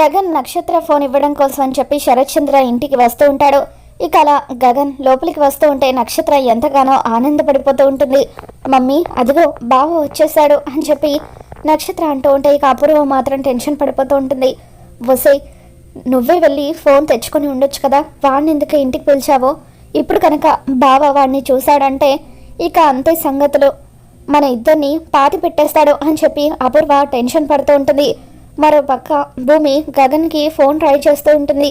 గగన్ నక్షత్ర ఫోన్ ఇవ్వడం కోసం అని చెప్పి శరత్చంద్ర ఇంటికి వస్తూ ఉంటాడు. ఇక అలా గగన్ లోపలికి వస్తూ ఉంటే నక్షత్ర ఎంతగానో ఆనందపడిపోతూ ఉంటుంది. మమ్మీ అదిగో బావ వచ్చేసాడు అని చెప్పి నక్షత్ర అంటూ ఉంటే ఇక అపూర్వ మాత్రం టెన్షన్ పడిపోతూ ఉంటుంది. వసే నువ్వే వెళ్ళి ఫోన్ తెచ్చుకొని ఉండొచ్చు కదా వాడిని ఎందుకు ఇంటికి పిలిచావో? ఇప్పుడు కనుక బావ వాడిని చూశాడంటే ఇక అంతే సంగతులు. మన ఇద్దరిని పాతి పెట్టేస్తాడు అని చెప్పి అపూర్వ టెన్షన్ పడుతూ ఉంటుంది. మరో పక్క భూమి గగన్కి ఫోన్ ట్రై చేస్తూ ఉంటుంది.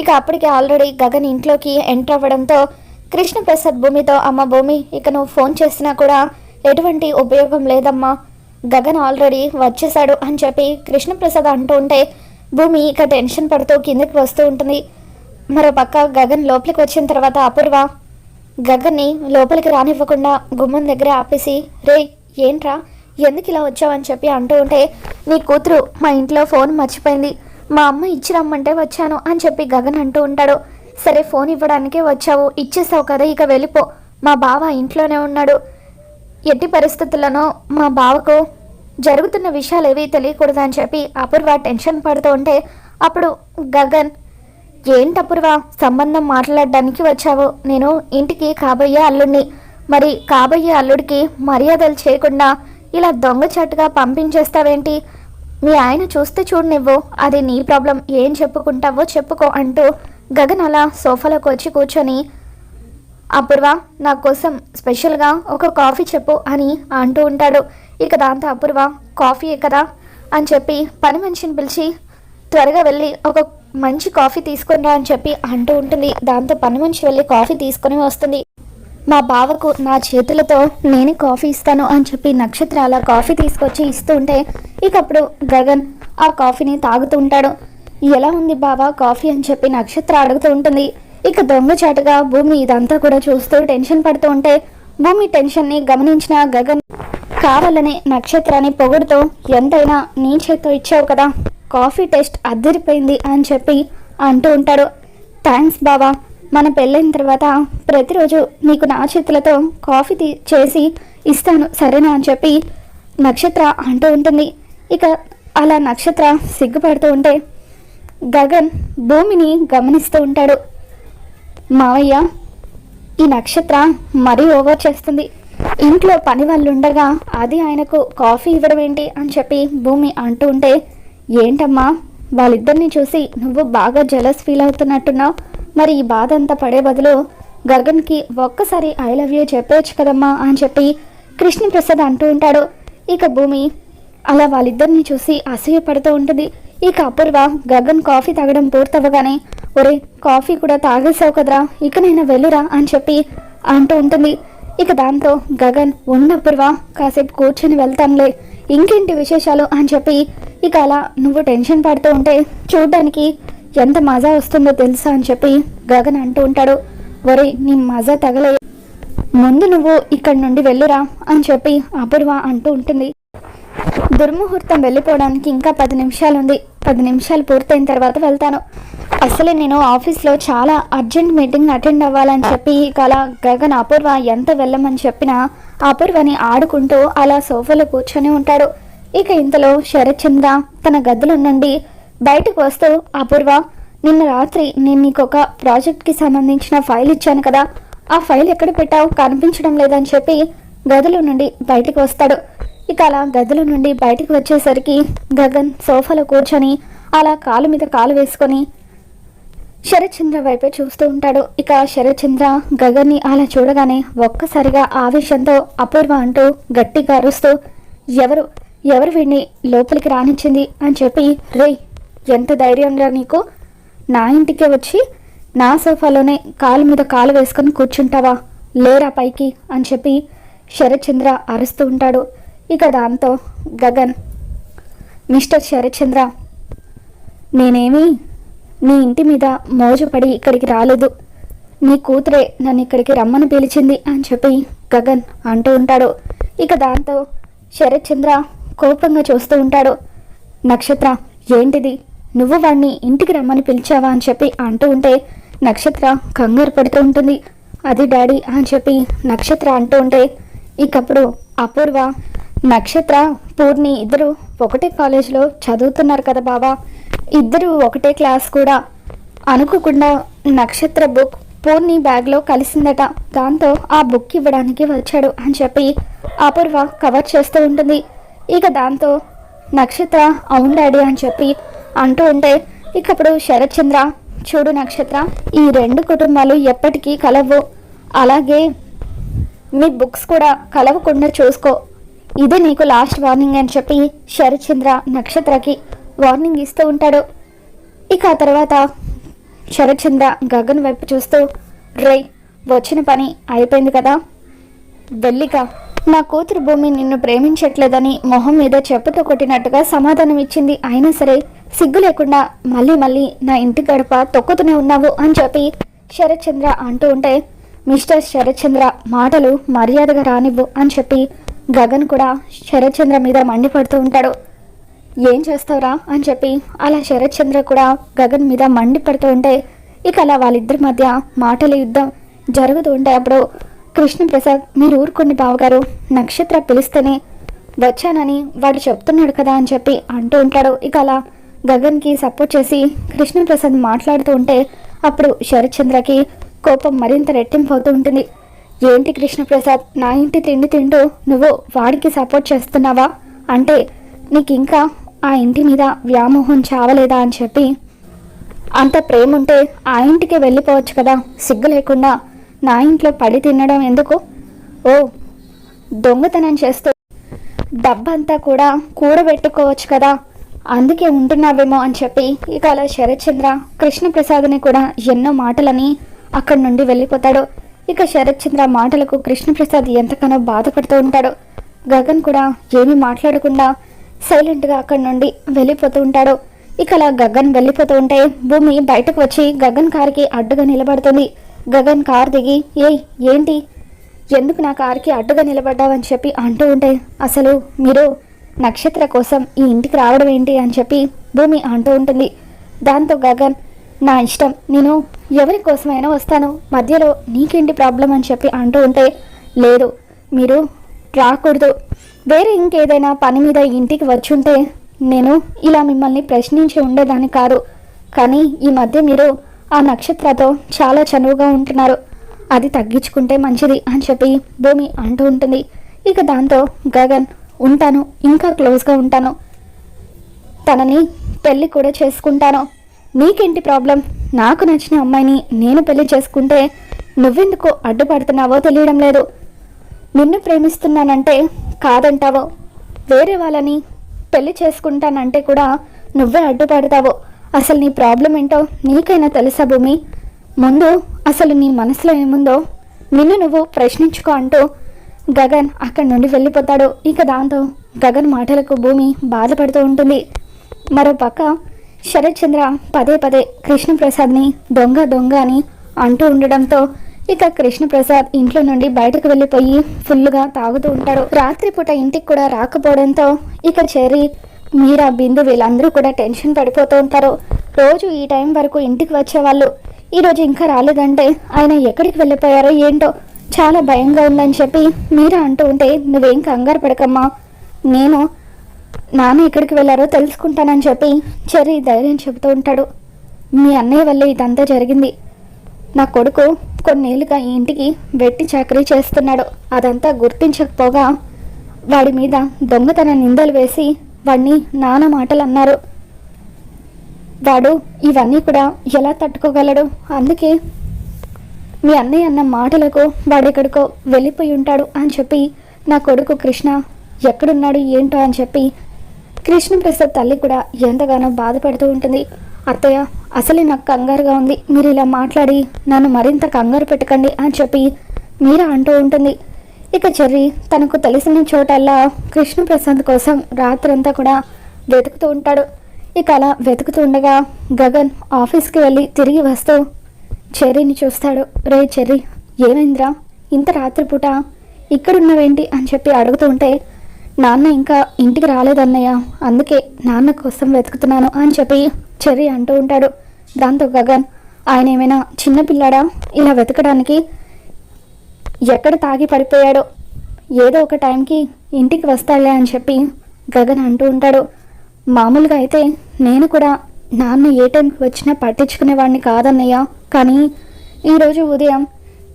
ఇక అప్పటికి ఆల్రెడీ గగన్ ఇంట్లోకి ఎంటర్ అవ్వడంతో కృష్ణప్రసాద్ భూమితో అమ్మ భూమి ఇక నువ్వు ఫోన్ చేసినా కూడా ఎటువంటి ఉపయోగం లేదమ్మా. గగన్ ఆల్రెడీ వచ్చేసాడు అని చెప్పి కృష్ణప్రసాద్ అంటూ ఉంటే భూమి ఇక టెన్షన్ పడుతూ కిందకి వస్తూ ఉంటుంది. మరో పక్క గగన్ లోపలికి వచ్చిన తర్వాత అపూర్వ గగన్ని లోపలికి రానివ్వకుండా గుమ్మం దగ్గర ఆపేసి రే ఏంట్రా? ఎందుకు ఇలా వచ్చావని చెప్పి అంటూ ఉంటే నీ కూతురు మా ఇంట్లో ఫోన్ మర్చిపోయింది. మా అమ్మ ఇచ్చి రమ్మంటే వచ్చాను అని చెప్పి గగన్ అంటూ ఉంటాడు. సరే ఫోన్ ఇవ్వడానికే వచ్చావు. ఇచ్చేసావు కదా ఇక వెళ్ళిపో. మా బావ ఇంట్లోనే ఉన్నాడు. ఎట్టి పరిస్థితుల్లోనో మా బావకు జరుగుతున్న విషయాలు ఏవి తెలియకూడదు అని చెప్పి అపూర్వ టెన్షన్ పడుతూ ఉంటే అప్పుడు గగన్ ఏంటి అపూర్వ? సంబంధం మాట్లాడడానికి వచ్చావు. నేను ఇంటికి కాబోయే అల్లుడిని మరి కాబోయే అల్లుడికి మర్యాదలు చేయకుండా ఇలా దొంగచాటుగా పంపించేస్తావేంటి? మీ ఆయన చూస్తే చూడు నువ్వు అది నీ ప్రాబ్లం. ఏం చెప్పుకుంటావో చెప్పుకో అంటూ గగన్ అలా సోఫాలోకి వచ్చి కూర్చొని అపూర్వ నా కోసం స్పెషల్గా ఒక కాఫీ చెప్పు అని అంటూ ఉంటాడు. ఇక దాంతో అపూర్వ కాఫీ కదా అని చెప్పి పని మనిషిని పిలిచి త్వరగా వెళ్ళి ఒక మంచి కాఫీ తీసుకుని రా అని చెప్పి అంటూ ఉంటుంది. దాంతో పని మనిషి వెళ్ళి కాఫీ తీసుకొని వస్తుంది. మా బావకు నా చేతులతో నేనే కాఫీ ఇస్తాను అని చెప్పి నక్షత్ర అలా కాఫీ తీసుకొచ్చి ఇస్తూ ఉంటే ఇక గగన్ ఆ కాఫీని తాగుతూ ఉంటాడు. ఎలా ఉంది బావా కాఫీ అని చెప్పి నక్షత్ర అడుగుతూ ఉంటుంది. ఇక దొంగచాటుగా భూమి ఇదంతా కూడా చూస్తూ టెన్షన్ పడుతూ ఉంటే భూమి టెన్షన్ని గమనించిన గగన్ కావాలని నక్షత్రాన్ని పొగుడుతూ ఎంతైనా నీ చేత్తో ఇచ్చావు కదా కాఫీ టేస్ట్ అద్దరిపోయింది అని చెప్పి అంటూ ఉంటాడు. థ్యాంక్స్ బావా మన పెళ్ళైన తర్వాత ప్రతిరోజు నీకు నా చేతులతో కాఫీ తీ- చేసి ఇస్తాను సరేనా అని చెప్పి నక్షత్ర అంటూ ఉంటుంది. ఇక అలా నక్షత్ర సిగ్గుపడుతూ ఉంటే గగన్ భూమిని గమనిస్తూ ఉంటాడు. మావయ్య ఈ నక్షత్ర మరీ ఓవర్ చేస్తుంది. ఇంట్లో పని వాళ్ళు ఉండగా అది ఆయనకు కాఫీ ఇవ్వడం ఏంటి అని చెప్పి భూమి అంటూ ఉంటే ఏంటమ్మా వాళ్ళిద్దరిని చూసి నువ్వు బాగా జలస్ ఫీల్ అవుతున్నట్టున్నావు. మరి ఈ బాధ అంతా పడే బదులు గగన్కి ఒక్కసారి ఐ లవ్ యూ చెప్పవచ్చు కదమ్మా అని చెప్పి కృష్ణప్రసాద్ అంటూ ఉంటాడు. ఇక భూమి అలా వాళ్ళిద్దరిని చూసి అసూయ పడుతూ ఉంటుంది. ఇక అపూర్వ గగన్ కాఫీ తాగడం పూర్తవ్వగానే ఒరే కాఫీ కూడా తాగేసావు కదరా ఇకనైనా వెళ్ళురా అని చెప్పి అంటూ ఉంటుంది. ఇక దాంతో గగన్ ఉన్న కాసేపు కూర్చొని వెళ్తానులే ఇంకేంటి విశేషాలు అని చెప్పి ఇక అలా నువ్వు టెన్షన్ పడుతూ ఉంటే చూడ్డానికి ఎంత మజా వస్తుందో తెలుసా అని చెప్పి గగన్ అంటూ ఉంటాడు. ఒరే నీ మజా తగలే. ముందు నువ్వు ఇక్కడి నుండి వెళ్ళురా అని చెప్పి అపూర్వ అంటూ ఉంటుంది. దుర్ముహూర్తం వెళ్ళిపోవడానికి ఇంకా పది నిమిషాలు ఉంది పది నిమిషాలు పూర్తయిన తర్వాత వెళ్తాను. అసలే నేను ఆఫీస్లో చాలా అర్జెంట్ మీటింగ్ అటెండ్ అవ్వాలని చెప్పి ఇక అలా గగన్ అపూర్వ ఎంత వెళ్ళమని చెప్పినా అపూర్వని ఆడుకుంటూ అలా సోఫాలో కూర్చొని ఉంటాడు. ఇక ఇంతలో శరత్చంద్ర తన గదిలో నుండి బయటకు వస్తూ అపూర్వ. నిన్న రాత్రి నేను నీకు ఒక ప్రాజెక్ట్కి సంబంధించిన ఫైల్ ఇచ్చాను కదా. ఆ ఫైల్ ఎక్కడ పెట్టావు? కనిపించడం లేదని చెప్పి గదిలో నుండి బయటకు వస్తాడు. ఇక అలా గదిలో నుండి బయటకు వచ్చేసరికి గగన్ సోఫాలో కూర్చొని అలా కాలు మీద కాలు వేసుకొని శరత్చంద్ర వైపే చూస్తూ ఉంటాడు. ఇక శరత్చంద్ర గగన్ని అలా చూడగానే ఒక్కసారిగా ఆవేశంతో అపూర్వ అంటూ గట్టిగా అరుస్తూ ఎవరు? ఎవరు వీడిని లోపలికి రానిచ్చింది? అని చెప్పి రేయ్ ఎంత ధైర్యంగా నీకు? నా ఇంటికి వచ్చి నా సోఫాలోనే కాలు మీద కాలు వేసుకొని కూర్చుంటావా? లేరా పైకి? అని చెప్పి శరత్చంద్ర అరుస్తూ ఉంటాడు. ఇక దాంతో గగన్ మిస్టర్ శరత్చంద్ర నేనేమి నీ ఇంటి మీద మోజుపడి ఇక్కడికి రాలేదు. నీ కూతురే నన్ను ఇక్కడికి రమ్మని పిలిచింది అని చెప్పి గగన్ అంటూ ఉంటాడు. ఇక దాంతో శరత్చంద్ర కోపంగా చూస్తూ ఉంటాడు. నక్షత్ర ఏంటిది? నువ్వు వాణ్ణి ఇంటికి రమ్మని పిలిచావా అని చెప్పి అంటూ ఉంటే నక్షత్ర కంగారు పడుతూ ఉంటుంది. అది డాడీ అని చెప్పి నక్షత్ర అంటూ ఉంటే ఇకప్పుడు అపూర్వ నక్షత్ర పూర్ణి ఇద్దరు ఒకటే కాలేజీలో చదువుతున్నారు కదా బాబా ఇద్దరు ఒకటే క్లాస్ కూడా. అనుకోకుండా నక్షత్ర బుక్ పూర్ణి బ్యాగ్లో కలిసిందట. దాంతో ఆ బుక్ ఇవ్వడానికి వచ్చాడు అని చెప్పి అపూర్వ కవర్ చేస్తూ ఉంటుంది. ఇక దాంతో నక్షత్ర అవును డాడీ అని చెప్పి అంటూ ఉంటే ఇక అప్పుడు చూడు నక్షత్ర ఈ రెండు కుటుంబాలు ఎప్పటికీ కలవు. అలాగే మీ బుక్స్ కూడా కలవకుండా చూసుకో. ఇది నీకు లాస్ట్ వార్నింగ్ అని చెప్పి శరత్చంద్ర నక్షత్రకి వార్నింగ్ ఇస్తూ ఉంటాడు. ఇక ఆ తర్వాత శరత్చంద్ర గగన్ వైపు చూస్తూ రే వచ్చిన పని అయిపోయింది కదా. వెళ్ళిక. నా కూతురు భూమి నిన్ను ప్రేమించట్లేదని మొహం మీద చెప్పుతో కొట్టినట్టుగా సమాధానం ఇచ్చింది అయినా సరే సిగ్గు లేకుండా మళ్ళీ మళ్ళీ నా ఇంటి గడప తొక్కుతూనే ఉన్నావు అని చెప్పి శరత్ చంద్ర అంటూ ఉంటే మిస్టర్ శరత్ చంద్ర మాటలు మర్యాదగా రానివ్వు అని చెప్పి గగన్ కూడా శరత్ చంద్ర మీద మండిపడుతూ ఉంటాడు. ఏం చేస్తావురా అని చెప్పి అలా శరత్ చంద్ర కూడా గగన్ మీద మండిపడుతూ ఉంటే ఇక అలా వాళ్ళిద్దరి మధ్య మాటల యుద్ధం జరుగుతూ ఉంటే అప్పుడు కృష్ణప్రసాద్ మీరు ఊరుకోండి బావగారు నక్షత్ర పిలిస్తేనే వచ్చానని వాడు చెప్తున్నాడు కదా అని చెప్పి అంటూ ఉంటాడు. ఇక అలా గగన్కి సపోర్ట్ చేసి కృష్ణప్రసాద్ మాట్లాడుతూ ఉంటే అప్పుడు శరత్చంద్రకి కోపం మరింత రెట్టింపు అవుతూ ఉంటుంది. ఏంటి కృష్ణప్రసాద్ నా ఇంటి తిండి తింటూ నువ్వు వాడికి సపోర్ట్ చేస్తున్నావా? అంటే నీకు ఇంకా ఆ ఇంటి మీద వ్యామోహం చావలేదా? అని చెప్పి అంత ప్రేమ ఉంటే ఆ ఇంటికి వెళ్ళిపోవచ్చు కదా. సిగ్గు లేకుండా నా ఇంట్లో పడి తినడం ఎందుకు? ఓ దొంగతనం చేస్తూ డబ్బంతా కూడా కూడబెట్టుకోవచ్చు కదా. అందుకే ఉంటున్నావేమో అని చెప్పి ఇక అలా శరత్చంద్ర కృష్ణప్రసాద్ని కూడా ఎన్నో మాటలని అక్కడి నుండి వెళ్ళిపోతాడు. ఇక శరత్చంద్ర మాటలకు కృష్ణప్రసాద్ ఎంతగానో బాధపడుతూ ఉంటాడు. గగన్ కూడా ఏమీ మాట్లాడకుండా సైలెంట్గా అక్కడి నుండి వెళ్ళిపోతూ ఉంటాడు. ఇక అలా గగన్ వెళ్ళిపోతూ ఉంటే భూమి బయటకు వచ్చి గగన్ కారుకి అడ్డుగా నిలబడుతుంది. గగన్ కార్ దిగి ఏయ్ ఏంటి? ఎందుకు నా కారుకి అడ్డుగా నిలబడ్డావని చెప్పి అంటూ ఉంటే అసలు మీరు నక్షత్ర కోసం ఈ ఇంటికి రావడం ఏంటి అని చెప్పి భూమి అంటూ ఉంటుంది. దాంతో గగన్ నా ఇష్టం నేను ఎవరి కోసమైనా వస్తాను. మధ్యలో నీకేంటి ప్రాబ్లం అని చెప్పి అంటూ ఉంటే లేదు మీరు రాకూడదు. వేరే ఇంకేదైనా పని మీద ఇంటికి వచ్చుంటే నేను ఇలా మిమ్మల్ని ప్రశ్నించి ఉండేదాన్ని కాదు. కానీ ఈ మధ్య మీరు ఆ నక్షత్రతో చాలా చనువుగా ఉంటున్నారు. అది తగ్గించుకుంటే మంచిది అని చెప్పి భూమి అంటూ ఉంటుంది. ఇక దాంతో గగన్ ఉంటాను ఇంకా క్లోజ్గా ఉంటాను. తనని పెళ్ళి కూడా చేసుకుంటాను. నీకేంటి ప్రాబ్లం? నాకు నచ్చిన అమ్మాయిని నేను పెళ్ళి చేసుకుంటే నువ్వెందుకు అడ్డుపడుతున్నావో తెలియడం లేదు. నిన్ను ప్రేమిస్తున్నానంటే కాదంటావో. వేరే వాళ్ళని పెళ్ళి చేసుకుంటానంటే కూడా నువ్వే అడ్డుపడతావు. అసలు నీ ప్రాబ్లం ఏంటో నీకైనా తెలుసా భూమి? ముందు అసలు నీ మనసులో ఏముందో నిన్ను నువ్వు ప్రశ్నించుకో అంటూ గగన్ అక్కడి నుండి వెళ్ళిపోతాడు. ఇక దాంతో గగన్ మాటలకు భూమి బాధపడుతూ ఉంటుంది. మరో పక్క శరత్ చంద్ర పదే పదే కృష్ణప్రసాద్ని దొంగ దొంగ అని అంటూ ఉండడంతో ఇక కృష్ణప్రసాద్ ఇంట్లో నుండి బయటకు వెళ్ళిపోయి ఫుల్గా తాగుతూ ఉంటాడు రాత్రిపూట ఇంటికి కూడా రాకపోవడంతో ఇక చెర్రీ మీరా బిందు వీళ్ళందరూ కూడా టెన్షన్ పడిపోతూ ఉంటారు. రోజు ఈ టైం వరకు ఇంటికి వచ్చేవాళ్ళు. ఈరోజు ఇంకా రాలేదంటే ఆయన ఎక్కడికి వెళ్ళిపోయారో ఏంటో చాలా భయంగా ఉందని చెప్పి మీరా అంటూ ఉంటే నువ్వేం కంగారు పడకమ్మా. నేను నాన్న ఎక్కడికి వెళ్ళారో తెలుసుకుంటానని చెప్పి చెర్రీ ధైర్యం చెబుతూ ఉంటాడు. మీ అన్నయ్య వల్ల ఇదంతా జరిగింది. నా కొడుకు కొన్నేళ్ళుగా ఈ ఇంటికి వెట్టి చాకరీ చేస్తున్నాడు. అదంతా గుర్తించకపోగా వాడి మీద దొంగతన నిందలు వేసి వాడిని నాన్న మాటలు అన్నారు. వాడు ఇవన్నీ కూడా ఎలా తట్టుకోగలడు? అందుకే మీ అన్నయ్య అన్న మాటలకు వాడెక్కడికో వెళ్ళిపోయి ఉంటాడు అని చెప్పి నా కొడుకు కృష్ణ ఎక్కడున్నాడు ఏంటో అని చెప్పి కృష్ణప్రసాద్ తల్లి కూడా ఎంతగానో బాధపడుతూ ఉంటుంది. అత్తయ్య అసలే నాకు కంగారుగా ఉంది. మీరు ఇలా మాట్లాడి నన్ను మరింత కంగారు పెట్టకండి అని చెప్పి మీరా అంటూ ఉంటుంది. ఇక చెర్రి తనకు తెలిసిన చోటల్లా కృష్ణప్రసాద్ కోసం రాత్రంతా కూడా వెతుకుతూ ఉంటాడు. ఇక అలా వెతుకుతూ ఉండగా గగన్ ఆఫీస్కి వెళ్ళి తిరిగి వస్తూ చెర్రీని చూస్తాడు. రే చెర్రీ ఏమైందిరా? ఇంత రాత్రిపూట ఇక్కడున్నవేంటి? అని చెప్పి అడుగుతూ ఉంటే నాన్న ఇంకా ఇంటికి రాలేదన్నయ్య. అందుకే నాన్న కోసం వెతుకుతున్నాను అని చెప్పి చెర్రీ అంటూ ఉంటాడు. దాంతో గగన్ ఆయన ఏమైనా చిన్నపిల్లాడా ఇలా వెతకడానికి ఎక్కడ తాగి పడిపోయాడో? ఏదో ఒక టైంకి ఇంటికి వస్తాడులే అని చెప్పి గగన్ అంటూ ఉంటాడు. మామూలుగా అయితే నేను కూడా నాన్న ఏ టైంకి వచ్చినా పట్టించుకునేవాడిని కాదన్నయ్య. కానీ ఈరోజు ఉదయం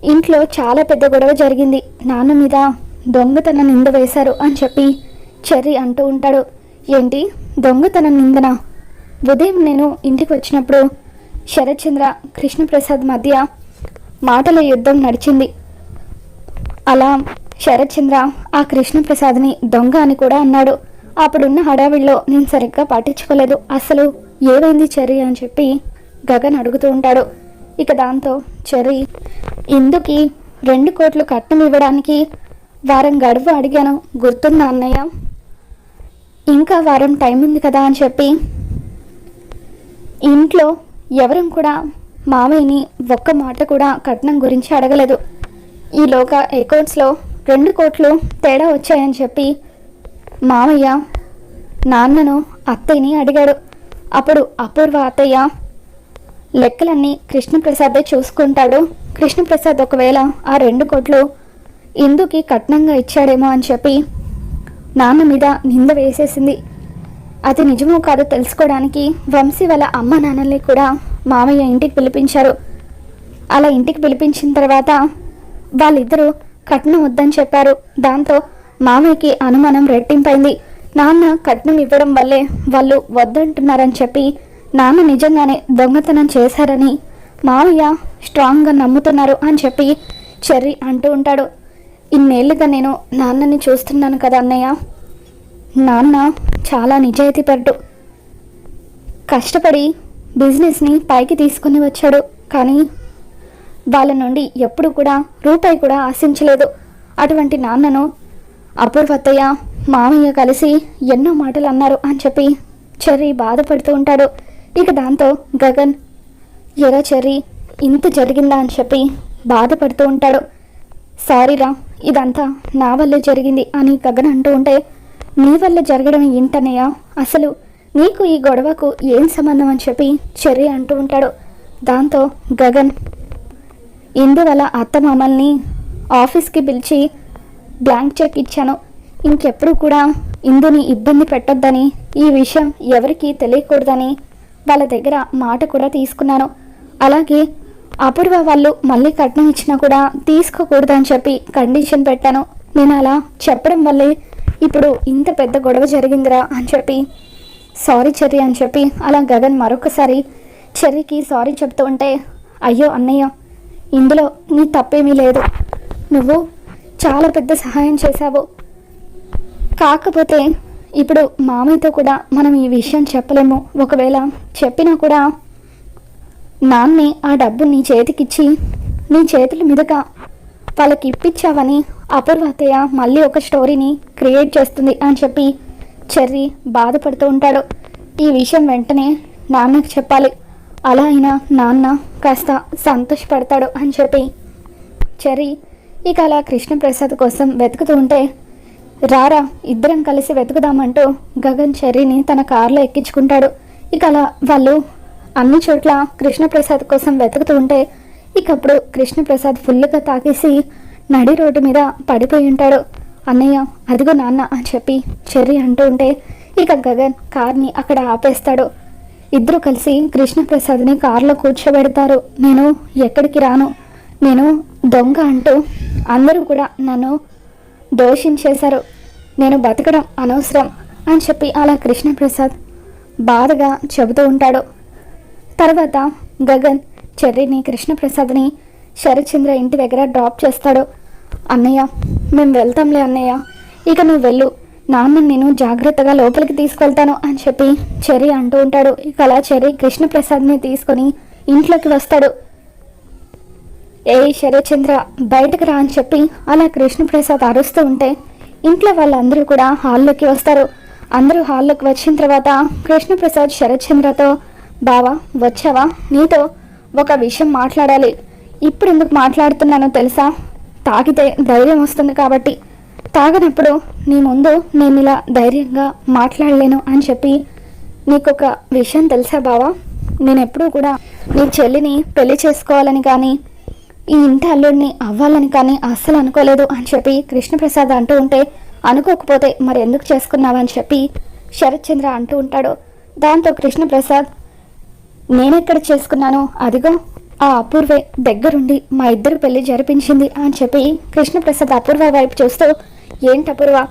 ఇంట్లో చాలా పెద్ద గొడవ జరిగింది. నాన్న మీద దొంగతనం నింద వేశారు అని చెప్పి చెర్రీ అంటూ ఉంటాడు. ఏంటి? దొంగతనం నిందన? ఉదయం నేను ఇంటికి వచ్చినప్పుడు శరత్చంద్ర కృష్ణప్రసాద్ మధ్య మాటల యుద్ధం నడిచింది. అలా శరత్చంద్ర ఆ కృష్ణప్రసాద్ని దొంగ అని కూడా అన్నాడు. అప్పుడున్న హడావిడిలో నేను సరిగ్గా పాటించుకోలేదు. అసలు ఏమైంది చెర్రీ అని చెప్పి గగన్ అడుగుతూ ఉంటాడు. ఇక దాంతో చెర్రీ ఇందుకి రెండు కోట్లు కట్నం ఇవ్వడానికి వారం గడువు అడిగాను. గుర్తుందా అన్నయ్య? ఇంకా వారం టైం ఉంది కదా అని చెప్పి ఇంట్లో ఎవరం కూడా మామయ్యని ఒక్క మాట కూడా కట్నం గురించి అడగలేదు. ఈలోగా అకౌంట్స్లో రెండు కోట్లు తేడా వచ్చాయని చెప్పి మామయ్య నాన్నను అత్తయ్యని అడిగాడు. అప్పుడు అపూర్వ అత్తయ్య లెక్కలన్నీ కృష్ణప్రసాదే చూసుకుంటాడు. కృష్ణప్రసాద్ ఒకవేళ ఆ రెండు కోట్లు ఇందుకి కట్నంగా ఇచ్చాడేమో అని చెప్పి నాన్న మీద నింద వేసేసింది. అది నిజమో కాదో తెలుసుకోవడానికి వంశీ వాళ్ళ అమ్మ నాన్నల్ని కూడా మామయ్య ఇంటికి పిలిపించారు. అలా ఇంటికి పిలిపించిన తర్వాత వాళ్ళిద్దరూ కట్నం వద్దని చెప్పారు. దాంతో మామయ్యకి అనుమానం రెట్టింపైంది. నాన్న కట్నం ఇవ్వడం వల్లే వాళ్ళు వద్దంటున్నారని చెప్పి నాన్న నిజంగానే దొంగతనం చేశారని మామయ్య స్ట్రాంగ్గా నమ్ముతున్నారు అని చెప్పి చెర్రీ అంటూ ఉంటాడు. ఇన్నేళ్ళుగా నేను నాన్నని చూస్తున్నాను కదా అన్నయ్య. నాన్న చాలా నిజాయితీపరుడు కష్టపడి బిజినెస్ని పైకి తీసుకుని వచ్చాడు. కానీ వాళ్ళ నుండి ఎప్పుడు కూడా రూపాయి కూడా ఆశించలేదు. అటువంటి నాన్నను అపూర్వత్తయ్య మామయ్య కలిసి ఎన్నో మాటలు అన్నారు అని చెప్పి చెర్రీ బాధపడుతూ ఉంటాడు. ఇక దాంతో గగన్ ఎరా చెర్రీ ఇంత జరిగిందా? అని చెప్పి బాధపడుతూ ఉంటాడు. సారీరా ఇదంతా నా వల్లే జరిగింది అని గగన్ అంటూ ఉంటే నీ వల్ల జరగడం ఏంటన్నయ్య అసలు నీకు ఈ గొడవకు ఏం సంబంధం? అని చెప్పి చెర్రీ అంటూ ఉంటాడు. దాంతో గగన్ ఇందువల్ల అత్త మమ్మల్ని ఆఫీస్కి పిలిచి బ్లాంక్ చెక్ ఇచ్చాను. ఇంకెప్పుడు కూడా ఇందుని ఇబ్బంది పెట్టొద్దని ఈ విషయం ఎవరికీ తెలియకూడదని వాళ్ళ దగ్గర మాట కూడా తీసుకున్నాను. అలాగే అపూర్వ వాళ్ళు మళ్ళీ కట్నం ఇచ్చినా కూడా తీసుకోకూడదని చెప్పి కండిషన్ పెట్టాను. నేను అలా చెప్పడం వల్లే ఇప్పుడు ఇంత పెద్ద గొడవ జరిగిందిరా అని చెప్పి సారీ చెర్రి అని చెప్పి అలా గగన్ మరొకసారి చెర్రీకి సారీ చెప్తూ ఉంటే అయ్యో అన్నయ్య ఇందులో నీ తప్పేమీ లేదు. నువ్వు చాలా పెద్ద సహాయం చేశావు. కాకపోతే ఇప్పుడు మామయ్యతో కూడా మనం ఈ విషయం చెప్పలేము. ఒకవేళ చెప్పినా కూడా నాన్నే ఆ డబ్బు నీ చేతికిచ్చి నీ చేతుల మీదుగా వాళ్ళకి ఇప్పించావని అపూర్వతయ్య మళ్ళీ ఒక స్టోరీని క్రియేట్ చేస్తుంది అని చెప్పి చెర్రీ బాధపడుతూ ఉంటాడు. ఈ విషయం వెంటనే నాన్నకు చెప్పాలి. అలా అయినా నాన్న కాస్త సంతోషపడతాడు అని చెప్పి చెర్రీ ఇక అలా కృష్ణప్రసాద్ కోసం వెతుకుతూ ఉంటే రారా ఇద్దరం కలిసి వెతుకుదామంటూ గగన్ చెర్రీని తన కారులో ఎక్కించుకుంటాడు. ఇక అలా వాళ్ళు అన్ని చోట్ల కృష్ణప్రసాద్ కోసం వెతుకుతూ ఉంటే ఇకప్పుడు కృష్ణప్రసాద్ ఫుల్గా తాకేసి నడి రోడ్డు మీద పడిపోయి ఉంటాడు. అన్నయ్య అదిగో నాన్న అని చెప్పి చెర్రీ అంటూ ఉంటే ఇక గగన్ కార్ని అక్కడ ఆపేస్తాడు. ఇద్దరు కలిసి కృష్ణప్రసాద్ని కారులో కూర్చోబెడతారు. నేను ఎక్కడికి రాను? నేను దొంగ అంటూ అందరూ కూడా నన్ను దోషించేశారు. నేను బతకడం అనవసరం అని చెప్పి అలా కృష్ణప్రసాద్ బాధగా చెబుతూ ఉంటాడు. తర్వాత గగన్ చెర్రీని కృష్ణప్రసాద్ని శరత్చంద్ర ఇంటి దగ్గర డ్రాప్ చేస్తాడు. అన్నయ్య మేము వెళ్తాంలే అన్నయ్య ఇక నువ్వు వెళ్ళు. నాన్న నేను జాగ్రత్తగా లోపలికి తీసుకెళ్తాను అని చెప్పి చెర్రీ అంటూ ఉంటాడు. ఇక అలా చెర్రీ కృష్ణప్రసాద్ని తీసుకొని ఇంట్లోకి వస్తాడు. ఏ శరత్చంద్ర బయటకు రా అని చెప్పి అలా కృష్ణప్రసాద్ అరుస్తూ ఉంటే ఇంట్లో వాళ్ళందరూ కూడా హాల్లోకి వస్తారు. అందరూ హాల్లోకి వచ్చిన తర్వాత కృష్ణప్రసాద్ శరత్చంద్రతో బావా వచ్చావా? నీతో ఒక విషయం మాట్లాడాలి. ఇప్పుడు ఎందుకు మాట్లాడుతున్నానో తెలుసా? తాగితే ధైర్యం వస్తుంది కాబట్టి. తాగనప్పుడు నీ ముందు నేను ఇలా ధైర్యంగా మాట్లాడలేను అని చెప్పి నీకు ఒక విషయం తెలుసా బావా? నేను ఎప్పుడూ కూడా నీ చెల్లిని పెళ్ళి చేసుకోవాలని కానీ ఈ ఇంటి అల్లుడిని అవ్వాలని కానీ అస్సలు అనుకోలేదు అని చెప్పి కృష్ణప్రసాద్ అంటూ ఉంటే అనుకోకపోతే మరి ఎందుకు చేసుకున్నావని చెప్పి శరత్చంద్ర అంటూ ఉంటాడు. దాంతో కృష్ణప్రసాద్ నేనెక్కడ చేసుకున్నాను? అదిగో ఆ అపూర్వే దగ్గరుండి మా ఇద్దరు పెళ్ళి జరిపించింది అని చెప్పి కృష్ణప్రసాద్ అపూర్వ వైపు చూస్తూ ఏంటి అపూర్వ?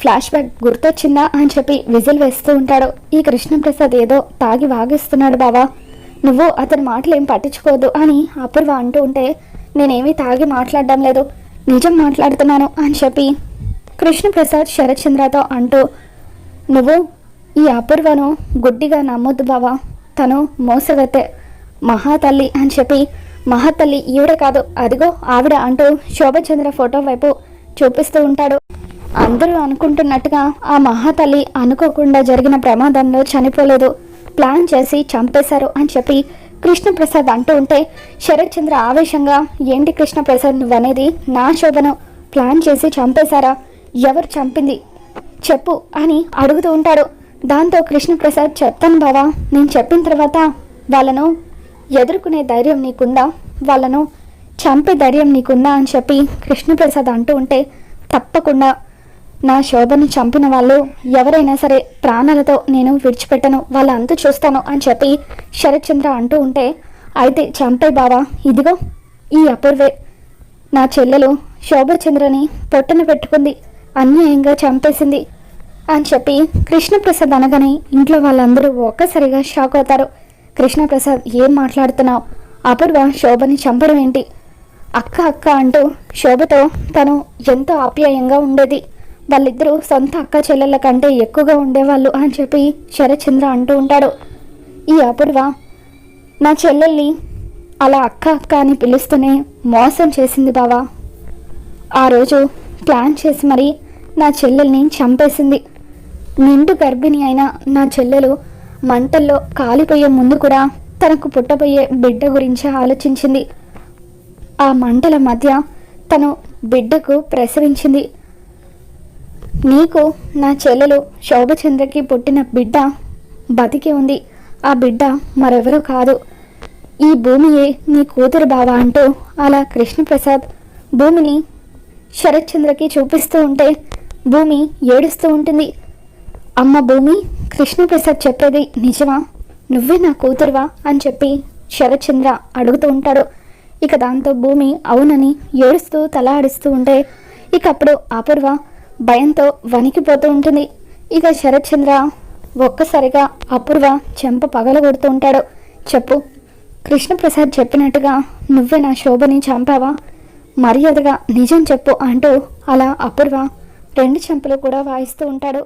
ఫ్లాష్ బ్యాక్ గుర్తొచ్చిందా? అని చెప్పి విజిల్ వేస్తూ ఉంటాడు. ఈ కృష్ణప్రసాద్ ఏదో తాగి వాగిస్తున్నాడు బావా. నువ్వు అతని మాటలు ఏం పట్టించుకోవద్దు అని అపూర్వ అంటూ ఉంటే నేనేమీ తాగి మాట్లాడడం లేదు. నిజం మాట్లాడుతున్నాను అని చెప్పి కృష్ణప్రసాద్ శరత్చంద్రతో అంటూ నువ్వు ఈ అపూర్వను గుడ్డిగా నమ్మొద్దు బావా. తను మోసగతే మహాతల్లి అని చెప్పి మహాతల్లి ఈవిడ కాదు అదిగో ఆవిడ అంటూ శోభచంద్ర ఫోటో వైపు చూపిస్తూ ఉంటాడు. అందరూ అనుకుంటున్నట్టుగా ఆ మహాతల్లి అనుకోకుండా జరిగిన ప్రమాదంలో చనిపోలేదు. ప్లాన్ చేసి చంపేశారు అని చెప్పి కృష్ణప్రసాద్ అంటూ ఉంటే శరత్చంద్ర ఆవేశంగా ఏంటి కృష్ణప్రసాద్ నువ్వనేది? నా శోభను ప్లాన్ చేసి చంపేశారా? ఎవరు చంపింది? చెప్పు అని అడుగుతూ ఉంటాడు. దాంతో కృష్ణప్రసాద్ చెప్తాను బావా నేను చెప్పిన తర్వాత వాళ్ళను ఎదుర్కొనే ధైర్యం నీకుందా? వాళ్ళను చంపే ధైర్యం నీకుందా? అని చెప్పి కృష్ణప్రసాద్ అంటూ ఉంటే తప్పకుండా. నా శోభను చంపిన వాళ్ళు ఎవరైనా సరే ప్రాణాలతో నేను విడిచిపెట్టను వాళ్ళ అంతు చూస్తాను అని చెప్పి శరత్చంద్ర అంటూ ఉంటే అయితే చంపే బావా ఇదిగో ఈ అపూర్వే. నా చెల్లెలు శోభచంద్రని పొట్టన పెట్టుకుంది అన్యాయంగా చంపేసింది అని చెప్పి కృష్ణప్రసాద్ అనగానే ఇంట్లో వాళ్ళందరూ ఒక్కసారిగా షాక్ అవుతారు. కృష్ణప్రసాద్ ఏం మాట్లాడుతున్నావు? అపూర్వ శోభని చంపడం ఏంటి? అక్క అక్క అంటూ శోభతో తను ఎంతో ఆప్యాయంగా ఉండేది. వాళ్ళిద్దరూ సొంత అక్క చెల్లెళ్ళ కంటే ఎక్కువగా ఉండేవాళ్ళు అని చెప్పి శరచంద్ర అంటూ ఉంటాడు. ఈ అపూర్వ నా చెల్లెల్ని అలా అక్క అక్క అని పిలుస్తూనే మోసం చేసింది బావా. ఆ రోజు ప్లాన్ చేసి మరి నా చెల్లెల్ని చంపేసింది. నిండు గర్భిణి అయిన నా చెల్లెలు మంటల్లో కాలిపోయే ముందు కూడా తనకు పుట్టబోయే బిడ్డ గురించి ఆలోచించింది. ఆ మంటల మధ్య తను బిడ్డకు ప్రసవించింది. నీకు నా చెల్లెలు శోభచంద్రకి పుట్టిన బిడ్డ బతికి ఉంది. ఆ బిడ్డ మరెవరో కాదు. ఈ భూమియే నీ కూతురు బావా అంటూ అలా కృష్ణప్రసాద్ భూమిని శరత్చంద్రకి చూపిస్తూ ఉంటే భూమి ఏడుస్తూ ఉంటుంది. అమ్మ భూమి కృష్ణప్రసాద్ చెప్పేది నిజమా? నువ్వే నా కూతురువా? అని చెప్పి శరత్చంద్ర అడుగుతూ ఉంటాడు. ఇక దాంతో భూమి అవునని ఏడుస్తూ తల ఆడిస్తూ ఉంటే ఇక అప్పుడు అపూర్వ భయంతో వణికిపోతూ ఉంటుంది. ఇక శరత్చంద్ర ఒక్కసారిగా అపూర్వ చెంప పగలగొడుతూ ఉంటాడు. చెప్పు కృష్ణప్రసాద్ చెప్పినట్టుగా నువ్వే నా శోభని చంపావా? మర్యాదగా నిజం చెప్పు అంటూ అలా అపూర్వ రెండు చెంపలు కూడా వాయిస్తూ ఉంటాడు.